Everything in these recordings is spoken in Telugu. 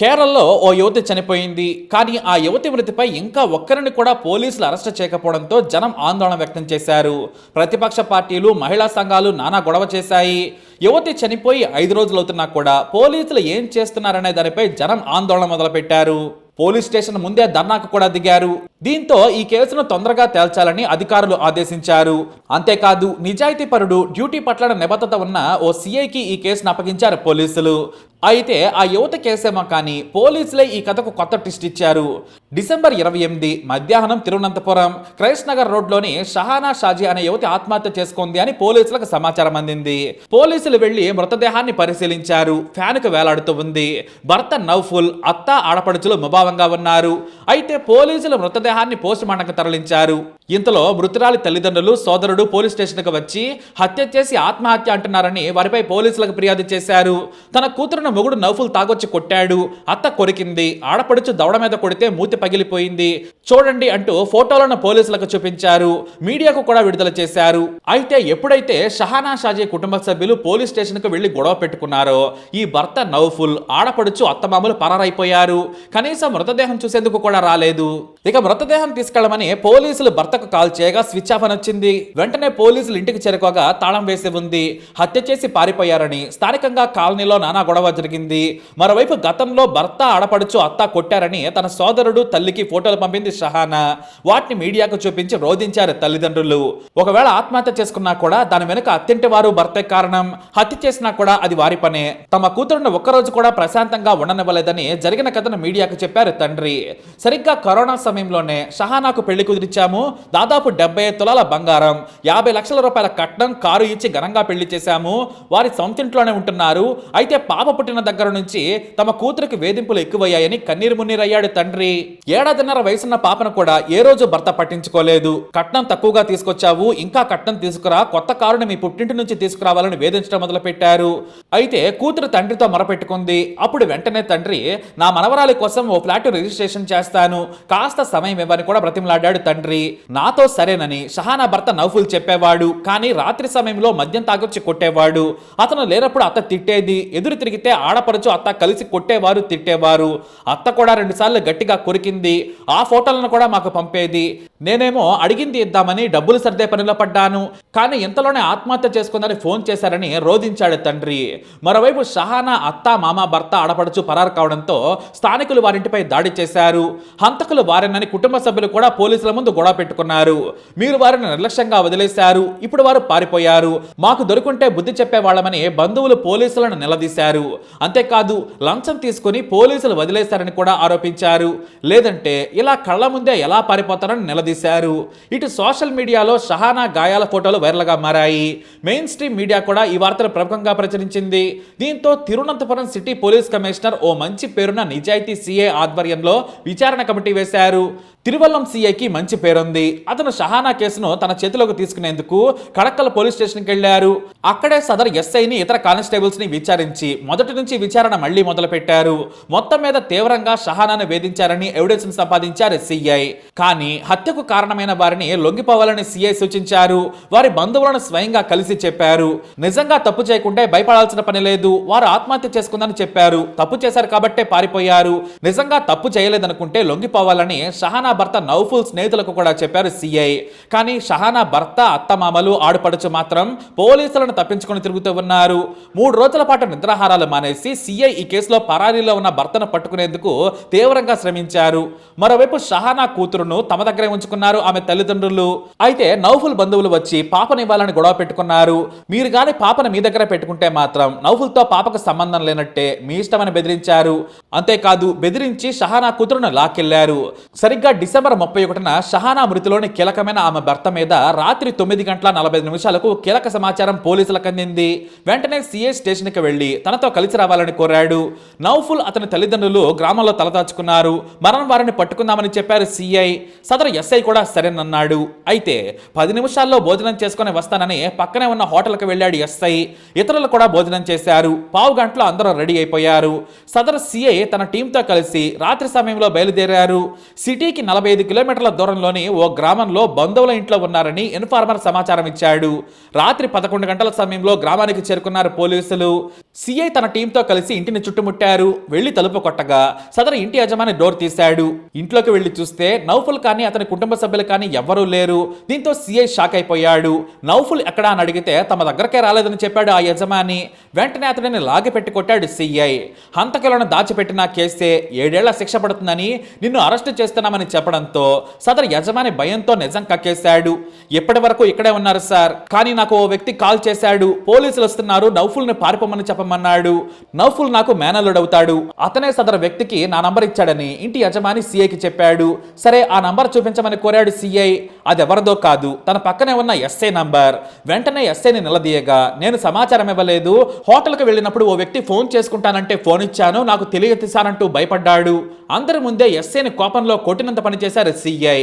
కేరళలో ఓ యువతి చనిపోయింది. కానీ ఆ యువతి మృతిపై ఇంకా ఒక్కరిని కూడా పోలీసులు అరెస్ట్ చేయకపోవడంతో జనం ఆందోళన వ్యక్తం చేశారు. ప్రతిపక్ష పార్టీలు మహిళా సంఘాలు నానా గొడవ చేశాయి. యువతి చనిపోయి ఐదు రోజులవుతున్నా కూడా పోలీసులు ఏం చేస్తున్నారనే దానిపై జనం ఆందోళన మొదలుపెట్టారు. పోలీస్ స్టేషన్ ముందే ధర్నాకు కూడా దిగారు. దీంతో ఈ కేసును తొందరగా తేల్చాలని అధికారులు ఆదేశించారు. అంతేకాదు నిజాయితీపరుడు డ్యూటీ పట్ల నిబద్ధత ఉన్న ఓ సీఐకి ఈ కేసును అప్పగించారు పోలీసులు. అయితే ఆ యువత కేసేమో కానీ పోలీసులే ఈ కథకు కొత్త ట్విస్ట్ ఇచ్చారు. డిసెంబర్ ఇరవై ఎనిమిది మధ్యాహ్నం తిరువనంతపురం క్రైస్ట్ నగర్ రోడ్లోని షహానా షాజీ అనే యువతి ఆత్మహత్య చేసుకుంది అని పోలీసులకు సమాచారం అందింది. పోలీసులు వెళ్ళి మృతదేహాన్ని పరిశీలించారు. ఫ్యాన్కు వేలాడుతూ ఉంది. భర్త నౌఫుల్ అత్త ఆడపడుచులు ముభావంగా ఉన్నారు. అయితే పోలీసులు మృతదేహాన్ని పోస్ట్ మార్టంకు తరలించారు. ఇంతలో మృతురాలి తల్లిదండ్రులు సోదరుడు పోలీస్ స్టేషన్కు వచ్చి హత్య చేసి ఆత్మహత్య అంటున్నారని వారిపై పోలీసులకు ఫిర్యాదు చేశారు. తన కూతురును మొగుడు నౌఫుల్ తాగొచ్చి కొట్టాడు. అత్త కొరికింది. ఆడపడుచు దవడ మీద కొడితే మూతి పగిలిపోయింది. చూడండి అంటూ ఫోటోలను పోలీసులకు చూపించారు. మీడియాకు కూడా విడుదల చేశారు. అయితే ఎప్పుడైతే షహానా షాజీ కుటుంబ సభ్యులు పోలీస్ స్టేషన్కు వెళ్ళి గొడవ పెట్టుకున్నారో ఈ భర్త నౌఫుల్ ఆడపడుచు అత్తమామలు పరారైపోయారు. కనీసం మృతదేహం చూసేందుకు కూడా రాలేదు. ఇక మృతదేహం తీసుకెళ్ళమని పోలీసులు భర్తకు కాల్ చేయగా స్విచ్ ఆఫ్ అని వచ్చింది. వెంటనే పోలీసులు ఇంటికి చేరుకోగా తాళం వేసి ఉంది. హత్య చేసి పారిపోయారని స్థానికంగా కాలనీలో నానా గొడవ జరిగింది. మరోవైపు గతంలో భర్త ఆడపడుచు అత్త కొట్టారని తన సోదరుడు తల్లికి ఫోటోలు పంపింది షహానా. వాటిని మీడియాకు చూపించి రోధించారు తల్లిదండ్రులు. ఒకవేళ ఆత్మహత్య చేసుకున్నా కూడా దాని వెనుక అత్తింటి వారు భర్తే కారణం. హత్య చేసినా కూడా అది వారి పనే. తమ కూతురును ఒక్కరోజు కూడా ప్రశాంతంగా ఉండనివ్వలేదని జరిగిన కథను మీడియాకు చెప్పారు తండ్రి. సరిగ్గా కరోనా సమయంలోనే షహానాకు పెళ్ళి కుదిరిచ్చాము. దాదాపు డెబ్బై తులాల బంగారం యాభై లక్షల రూపాయల కట్నం కారు ఇచ్చి ఘనంగా పెళ్ళి చేశాము. వారి సొంతింట్లోనే ఉంటున్నారు. అయితే పాప పుట్టిన దగ్గర నుంచి తమ కూతురికి వేధింపులు ఎక్కువయ్యాయని కన్నీరు మున్నీరయ్యాడు తండ్రి. ఏడాదిన్నర వయసున్న పాపను కూడా ఏ రోజు భర్త పట్టించుకోలేదు. కట్నం తక్కువగా తీసుకొచ్చావు. ఇంకా కట్నం తీసుకురా. కొత్త కారుని మీ పుట్టింటి నుంచి తీసుకురావాలని వేధించడం మొదలుపెట్టారు. అయితే కూతురు తండ్రితో మొరపెట్టుకుంది. అప్పుడు వెంటనే తండ్రి నా మనవరాలి కోసం ఓ ఫ్లాట్ రిజిస్ట్రేషన్ చేస్తాను. కాస్త సమయం ఇవ్వని కూడా బ్రతిమలాడాడు తండ్రి. నాతో సరేనని షహానా భర్త నౌఫుల్ చెప్పేవాడు కానీ రాత్రి సమయంలో మద్యం తాగొచ్చి కొట్టేవాడు. అతను లేనప్పుడు అత్త తిట్టేది ఎదురు తిరిగితే ఆడపడుచు అత్త కలిసి కొట్టేవారు తిట్టేవారు. అత్త కూడా రెండుసార్లు గట్టిగా కొరికింది ఆ ఫోటోలను కూడా మాకు పంపేది. నేనేమో అడిగింది ఇద్దామని డబ్బులు సర్దే పనిలో పడ్డాను కానీ ఇంతలోనే ఆత్మహత్య చేసుకుందని ఫోన్ చేశారని రోధించాడు తండ్రి. మరోవైపు షహానా అత్త మామ భర్త ఆడపడుచు పరారు కావడంతో స్థానికులు వారింటిపై దాడి చేశారు. హంతకులు వారేనని కుటుంబ కుటుంబ సభ్యులు కూడా పోలీసుల ముందు గొడవ పెట్టుకున్నారు. మీరు వారిని నిర్లక్ష్యంగా వదిలేశారు. ఇప్పుడు వారు పారిపోయారు. మాకు దొరుకుంటే బుద్ధి చెప్పేవాళ్ళమని బంధువులు పోలీసులను నిలదీశారు. అంతేకాదు లంచం తీసుకుని పోలీసులు వదిలేశారని కూడా ఆరోపించారు. లేదంటే ఇలా కళ్ళ ముందే ఎలా పారిపోతారని నిలదీశారు. ఇటు సోషల్ మీడియాలో షహానా గాయాల ఫోటోలు వైరల్గా మారాయి. మెయిన్ స్ట్రీమ్ మీడియా కూడా ఈ వార్తను ప్రముఖంగా ప్రచురించింది. దీంతో తిరువనంతపురం సిటీ పోలీస్ కమిషనర్ ఓ మంచి పేరున్న నిజాయితీ సీఏ ఆధ్వర్యంలో విచారణ కమిటీ వేశారు. తిరువల్లం సీఐకి మంచి పేరుంది. అతను షహానా కేసును తన చేతిలోకి తీసుకునేందుకు కడక్కల పోలీస్ స్టేషన్కి వెళ్ళారు అక్కడే సదర్ ఎస్ఐని ఇతర కానిస్టేబుల్స్ని విచారించి మొదటి నుంచి విచారణ మళ్ళీ మొదలుపెట్టారు. మొత్తం మీద తీవ్రంగా షహానాను వేధించారని ఎవిడెన్స్ సంపాదించారు సీఐ. కానీ హత్యకు కారణమైన వారిని లొంగిపోవాలని సీఐ సూచించారు. వారి బంధువులను స్వయంగా కలిసి చెప్పారు. నిజంగా తప్పు చేయకుంటే భయపడాల్సిన పని లేదు. వారు ఆత్మహత్య చేసుకుందని చెప్పారు. తప్పు చేశారు కాబట్టే పారిపోయారు. నిజంగా తప్పు చేయలేదనుకుంటే లొంగిపోవాలని షహానా భర్త నౌఫుల్ స్నేహితులకు కూడా చెప్పారు సిఐ. కానీ షహానా భర్త అత్తమామలు ఆడుపడుచు మాత్రం పోలీసులను తప్పించుకొని తిరుగుతూ ఉన్నారు. మూడు రోజుల పాటు నిద్రాహారాలు మానేసి సిఐ ఈ కేసులో పరారీలో ఉన్న భర్తను పట్టుకునేందుకు తీవ్రంగా శ్రమించారు. మరోవైపు షహానా కూతురును తమ దగ్గరే ఉంచుకున్నారు ఆమె తల్లిదండ్రులు. అయితే నౌఫుల్ బంధువులు వచ్చి పాపనివ్వాలని గొడవ పెట్టుకున్నారు. మీరు గాని పాపను మీ దగ్గర పెట్టుకుంటే మాత్రం నౌఫుల్తో పాపకు సంబంధం లేనట్టే మీ ఇష్టమని బెదిరించారు. అంతేకాదు బెదిరించి షహానా కూతురును లాక్కెళ్ళారు. సరిగ్గా డిసెంబర్ ముప్పై ఒకటిన షహానా మృతిలోని కీలకమైన ఆమె భర్త మీద రాత్రి తొమ్మిది గంటల నలభై నిమిషాలకు కీలక సమాచారం పోలీసులకు అందింది. వెంటనే సీఐ స్టేషన్కి వెళ్ళి తనతో కలిసి రావాలని కోరాడు. నౌఫుల్ అతని తల్లిదండ్రులు గ్రామంలో తలదాచుకున్నారు. మరణం వారిని పట్టుకుందామని చెప్పారు సిఐ. సదరు ఎస్ఐ కూడా సరేనన్నాడు. అయితే పది నిమిషాల్లో భోజనం చేసుకుని వస్తానని పక్కనే ఉన్న హోటల్కి వెళ్ళాడు ఎస్ఐ. ఇతరులు కూడా భోజనం చేశారు. పావు గంటలో అందరూ రెడీ అయిపోయారు. సదరు సిఐ తన టీంతో కలిసి రాత్రి సమయంలో బయలుదేరారు. సిటీకి నలభై ఐదు కిలోమీటర్ల దూరంలోని ఓ గ్రామంలో బంధువుల ఇంట్లో ఉన్నారని ఇన్ఫార్మర్ సమాచారం ఇచ్చాడు. రాత్రి పదకొండు గంటల సమయంలో గ్రామానికి చేరుకున్నారు పోలీసులు. సిఐ తన టీంతో కలిసి ఇంటిని చుట్టుముట్టారు. వెళ్ళి తలుపు కొట్టగా సదరు ఇంటి యజమాని డోర్ తీశాడు. ఇంట్లోకి వెళ్ళి చూస్తే నౌఫుల్ కానీ అతని కుటుంబ సభ్యులు కానీ ఎవ్వరూ లేరు. దీంతో సిఐ షాక్ అయిపోయాడు. నౌఫుల్ ఎక్కడా అని అడిగితే తమ దగ్గరకే రాలేదని చెప్పాడు ఆ యజమాని. వెంటనే అతడిని లాగి పెట్టి కొట్టాడు సిఐ. హంతకులను దాచిపెట్టిన కేసే ఏడేళ్ళ శిక్ష పడుతుందని నిన్ను అరెస్టు చేస్తున్నామని చెప్పడంతో సదరు యజమాని భయంతో నిజం కక్కేశాడు. ఇప్పటి వరకు ఇక్కడే ఉన్నారు సార్? కానీ నాకు ఓ వ్యక్తి కాల్ చేశాడు. పోలీసులు వస్తున్నారు. నౌఫుల్ని పారిపోమని చెప్పమన్నాడు. నౌఫుల్ నాకు మేనల్లుడవుతాడు. అతనే సదరు వ్యక్తికి నా నంబర్ ఇచ్చాడని ఇంటి యజమాని సిఐకి చెప్పాడు. సరే ఆ నంబర్ చూపించమని కోరాడు సిఐ. ఎవరిదో కాదు. తన పక్కనే ఉన్న ఎస్ఐ నంబర్. వెంటనే ఎస్ఐని నిలదీయగా నేను సమాచారం ఇవ్వలేదు. హోటల్కి వెళ్ళినప్పుడు ఓ వ్యక్తి ఫోన్ చేసుకుంటానంటే ఫోన్ ఇచ్చాను. నాకు తెలియతీశానంటూ భయపడ్డాడు. అందరి ముందే ఎస్ఐని కోపంలో కొట్టినంత పనిచేశారు సిఐ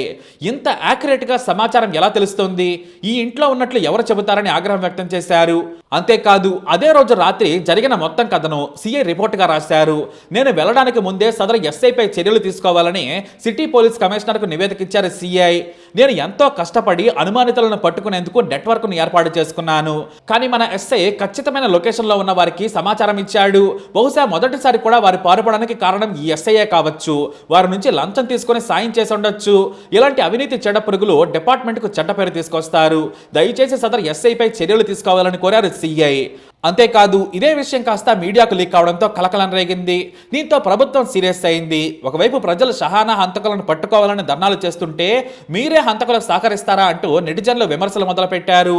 ఇంత యాక్యురేట్గా సమాచారం ఎలా తెలుస్తుంది? ఈ ఇంట్లో ఉన్నట్లు ఎవరు చెబుతారని ఆగ్రహం వ్యక్తం చేశారు. అంతేకాదు అదే రోజు రాత్రి జరిగిన మొత్తం కథను సిఐ రిపోర్ట్గా రాశారు. నేను వెళ్ళడానికి ముందే సదరు ఎస్ఐపై చర్యలు తీసుకోవాలని సిటీ పోలీస్ కమిషనర్కు నివేదిక ఇచ్చారు సిఐ నేను ఎంతో కష్టపడి అనుమానితులను పట్టుకునేందుకు నెట్వర్క్ను ఏర్పాటు చేసుకున్నాను. కానీ మన ఎస్ఐ ఖచ్చితమైన లొకేషన్లో ఉన్న వారికి సమాచారం ఇచ్చాడు. బహుశా మొదటిసారి కూడా వారు పారుపడడానికి కారణం ఈ ఎస్ఐఏ కావచ్చు. వారి నుంచి లంచం తీసుకొని సాయం చేసి ఉండొచ్చు. ఇలాంటి అవినీతి చెడ్డ పురుగులు డిపార్ట్మెంట్కు చెడ్డ పేరు తీసుకొస్తారు. దయచేసి సదరు ఎస్ఐపై చర్యలు తీసుకోవాలని కోరారు సిఐ. అంతేకాదు ఇదే విషయం కాస్త మీడియాకు లీక్ అవడంతో కలకలం రేగింది. దీంతో ప్రభుత్వం సీరియస్ అయింది. ఒకవైపు ప్రజలు షహానా హంతకులను పట్టుకోవాలని ధర్నాలు చేస్తుంటే మీరే హంతకులకు సహకరిస్తారా అంటూ నెటిజన్లు విమర్శలు మొదలుపెట్టారు.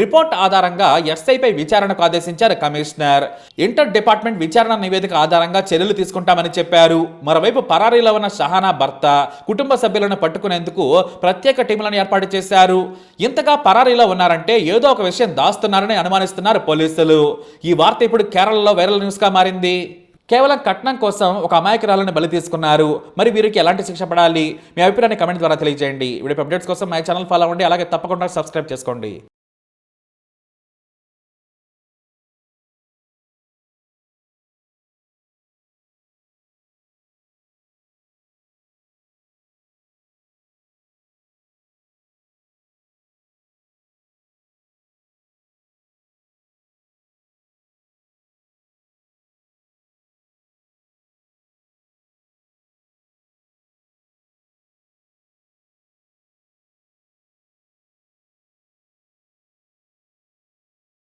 రిపోర్ట్ ఆధారంగా ఎస్ఐపై విచారణకు ఆదేశించారు కమిషనర్. ఇంటర్ డిపార్ట్మెంట్ విచారణ నివేదిక ఆధారంగా చర్యలు తీసుకుంటామని చెప్పారు. మరోవైపు పరారీలో ఉన్న షహానా భర్త కుటుంబ సభ్యులను పట్టుకునేందుకు ప్రత్యేక టీములను ఏర్పాటు చేశారు. ఇంతగా పరారీలో ఉన్నారంటే ఏదో ఒక విషయం దాస్తున్నారని అనుమానిస్తున్నారు పోలీసులు. ఈ వార్త ఇప్పుడు కేరళలో వైరల్ న్యూస్గా మారింది. కేవలం కట్నం కోసం ఒక అమాయకురాలను బలి తీసుకున్నారు. మరి వీరికి ఎలాంటి శిక్ష పడాలి? మీ అభిప్రాయాన్ని కమెంట్ ద్వారా తెలియజేయండి. వీడియో అప్డేట్స్ కోసం మై ఛానల్ ఫాలో అవ్వండి. అలాగే తప్పకుండా సబ్స్క్రైబ్ చేసుకోండి.